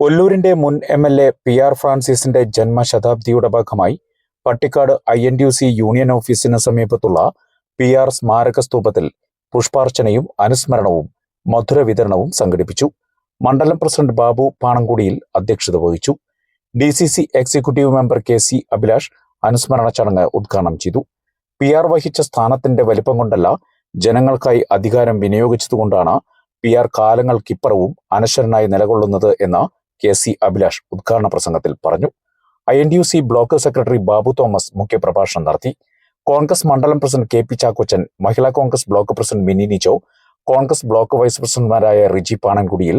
ഒല്ലൂരിന്റെ മുൻ M L A P R ഫ്രാൻസിസിന്റെ ജന്മശതാബ്ദിയുടെ ഭാഗമായി Pattikkad I N D C union ഓഫീസിന് സമീപത്തുള്ള പി ആർ സ്മാരക സ്തൂപത്തിൽ പുഷ്പാർച്ചനയും അനുസ്മരണവും മധുര വിതരണവും സംഘടിപ്പിച്ചു. മണ്ഡലം പ്രസിഡന്റ് ബാബു പാണങ്കുടിയിൽ അധ്യക്ഷത വഹിച്ചു. D C C executive member K C Abhilash അനുസ്മരണ ചടങ്ങ് ഉദ്ഘാടനം ചെയ്തു. പി ആർ വഹിച്ച സ്ഥാനത്തിന്റെ വലിപ്പം കൊണ്ടല്ല ജനങ്ങൾക്കായി അധികാരം വിനിയോഗിച്ചതുകൊണ്ടാണ് പി ആർ കാലങ്ങൾക്കിപ്പുറവും അനശ്വരനായി നിലകൊള്ളുന്നത് എന്ന് കെ സി അഭിലാഷ് ഉദ്ഘാടന പ്രസംഗത്തിൽ പറഞ്ഞു. I N D U C block secretary Babu Thomas മുഖ്യപ്രഭാഷണം നടത്തി. കോൺഗ്രസ് മണ്ഡലം president K P Chakkochan Mahila Congress block president Mini Nijo Congress block vice പ്രസിഡന്റുമാരായ Riji പാണൻകുടിയിൽ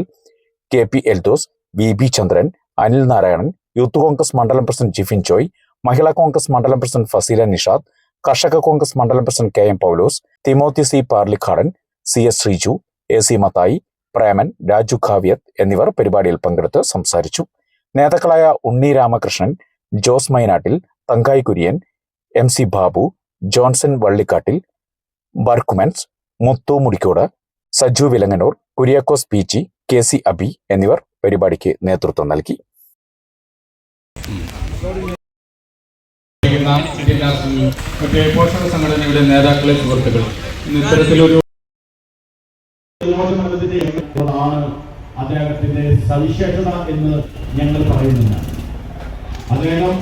K P Eldhose V B Chandran Anil Narayanan youth Congress മണ്ഡലം president Jifin ചോയ് മഹിളാ കോൺഗ്രസ് മണ്ഡലം president Fazeela Nishad Karshaka Congress മണ്ഡലം president K M Paulose Timothy C Parlikkadan C S Sreeju A C Mathai Preman Raju Kavyath എന്നിവർ പരിപാടിയിൽ പങ്കെടുത്ത് സംസാരിച്ചു. നേതാക്കളായ Unni Ramakrishnan Jose Mainattil Thankai Kurian M C Babu Johnson Vallikattil Berchmans Muthu Mudikkode Saju Vilanganoor Kuriakose P K C Abi എന്നിവർ പരിപാടിക്ക് നേതൃത്വം നൽകി. മറ്റേ പോഷക സംഘടനയുടെ നേതാക്കളെ സുഹൃത്തുക്കൾ ഇന്ന് ഇത്തരത്തിലൊരു ആണ് അദ്ദേഹത്തിന്റെ സവിശേഷത എന്ന് ഞങ്ങൾ പറയുന്നില്ല അദ്ദേഹം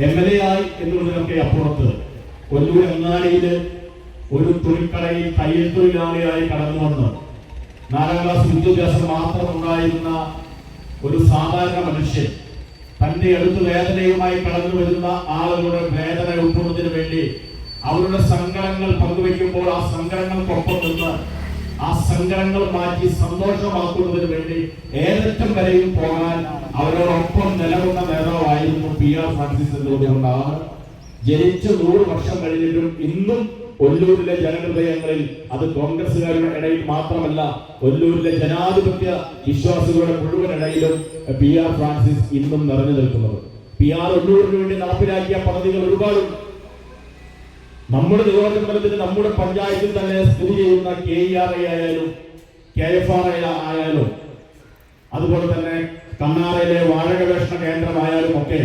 എം എൽ എ ആയി എന്നുള്ളതിനൊക്കെ അപ്പുറത്ത്. കൊല്ലൂർ അങ്ങാടിയിൽ ഒരു തുണിക്കടയിൽ തയ്യൽ തൊഴിലാളിയായി കടന്നു വന്ന് നാലാം ക്ലാസ് വിദ്യാഭ്യാസം മാത്രം ഉണ്ടായിരുന്ന ഒരു സാധാരണ മനുഷ്യൻ തന്റെ അടുത്ത് വേദനയുമായി കടന്നു വരുന്ന ആളുകളുടെ വേദന ഉൾക്കൊള്ളുന്നതിന് വേണ്ടി അവരുടെ സങ്കടങ്ങൾ പങ്കുവെക്കുമ്പോൾ ആ സങ്കടങ്ങൾക്കൊപ്പം നിന്ന് ആ സങ്കടങ്ങൾ മാറ്റി സന്തോഷമാക്കുന്നതിന് വേണ്ടി ഏതറ്റം വരെയും പോകാൻ അവരോടൊപ്പം നിലകൊണ്ട നേതാവായിരുന്നു പി ആർ ഫ്രാൻസിസ് ജനിച്ച നൂറ് വർഷം കഴിഞ്ഞിട്ടും ഇന്നും ഒല്ലൂരിലെ ജനഹൃദയങ്ങളിൽ അത് കോൺഗ്രസുകാരുടെ ഇടയിൽ മാത്രമല്ല ഒല്ലൂരിലെ ജനാധിപത്യ വിശ്വാസികളുടെ മുഴുവൻ ഇടയിലും പി ആർ ഫ്രാൻസിസ് ഇന്നും നിറഞ്ഞു നിൽക്കുന്നത്. പി ആർ ഒല്ലൂരിന് വേണ്ടി നടപ്പിലാക്കിയ പദ്ധതികൾ ഒരുപാടുണ്ട്. നമ്മുടെ നിയോജകമണ്ഡലത്തിൽ നമ്മുടെ പഞ്ചായത്തിൽ തന്നെ സ്ഥിതി ചെയ്യുന്ന കെ ഇ ആർ ഐ ആയാലും കെ എഫ് ആർ ഐ ആയാലും അതുപോലെ തന്നെ കണ്ണാറയിലെ വാഴ ഗവേഷണ കേന്ദ്രമായാലും ഒക്കെ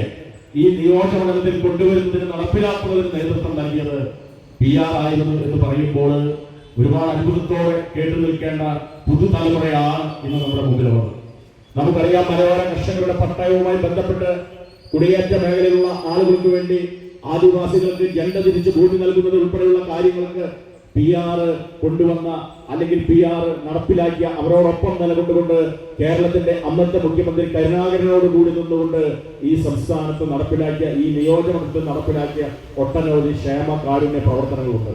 ഈ നിയോജകമണ്ഡലത്തിൽ കൊണ്ടുവരുന്നതിന് നടപ്പിലാക്കുന്നതിന് നേതൃത്വം നൽകിയത് പി ആർ ആയിരുന്നു എന്ന് പറയുമ്പോൾ ഒരുപാട് അത്ഭുതത്തോടെ കേട്ടു നിൽക്കേണ്ട പുതുതലമുറയാണ് ഇന്ന് നമ്മുടെ മുമ്പിലുള്ളത്. നമുക്കറിയാം മലയോര കർഷകരുടെ പട്ടയവുമായി ബന്ധപ്പെട്ട് കുടിയേറ്റ മേഖലയിലുള്ള ആളുകൾക്ക് വേണ്ടി ആദിവാസികൾക്ക് ജണ്ട തിരിച്ച് ഭൂമി നൽകുന്നത് ഉൾപ്പെടെയുള്ള കാര്യങ്ങൾക്ക് പി ആർ കൊണ്ടുവന്ന അല്ലെങ്കിൽ പി ആർ നടപ്പിലാക്കിയ അവരോടൊപ്പം നിലകൊണ്ടുകൊണ്ട് കേരളത്തിന്റെ അന്നത്തെ മുഖ്യമന്ത്രി കരുണാകരനോട് കൂടി നിന്നുകൊണ്ട് ഈ സംസ്ഥാനത്ത് നടപ്പിലാക്കിയ ഈ നിയോജനത്തിൽ നടപ്പിലാക്കിയ ഒട്ടനവധി ക്ഷേമ കാരുണ്യ പ്രവർത്തനങ്ങളുണ്ട്.